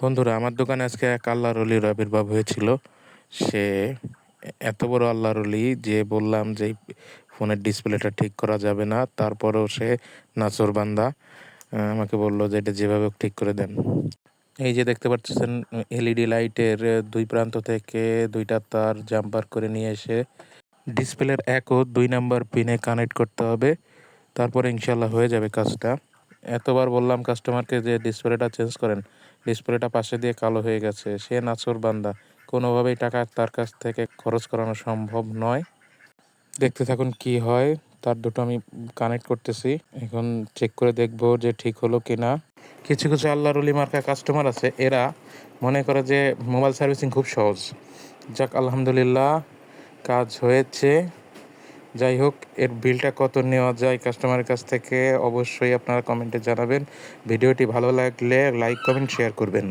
বন্ধুরা, আমার দোকানে আজকে এক আল্লাহর অলির আবির্ভাব হয়েছিল। সে এত বড় আল্লাহর অলি যে বললাম যে ফোনের ডিসপ্লেটা ঠিক করা যাবে না, তারপরেও সে নাচর বান্দা আমাকে বলল যে এটা যেভাবে ঠিক করে দেন। এই যে দেখতে পাচ্ছেন, এলইডি লাইটের দুই প্রান্ত থেকে দুইটা তার জাম্পার করে নিয়ে এসে ডিসপ্লের এক ও দুই নাম্বার পিনে কানেক্ট করতে হবে। তারপরে ইনশাল্লাহ হয়ে যাবে কাজটা। এতবার বললাম কাস্টমারকে যে ডিসপ্লেটা চেঞ্জ করেন। ডিসপ্লেটা পাশে দিয়ে কালো হয়ে গেছে। সে নাচর বান্দা। কোনোভাবেই টাকা তার কাছ থেকে খরচ করানো সম্ভব নয়। দেখতে থাকুন কি হয়। তার দুটো আমি কানেক্ট করতেছি। এখন চেক করে দেখব যে ঠিক হলো কি না কিছু কিছু আল্লাহর অলি মার্কা কাস্টমার আছে। এরা মনে করে যে মোবাইল সার্ভিসিং খুব সহজ। যাক, আলহামদুলিল্লাহ, কাজ হয়েছে। যাই হোক, এর বিলটা কত নেওয়া যায় কাস্টমারের কাছ থেকে অবশ্যই আপনারা কমেন্টে জানাবেন। ভিডিওটি ভালো লাগলে লাইক কমেন্ট শেয়ার করবেন।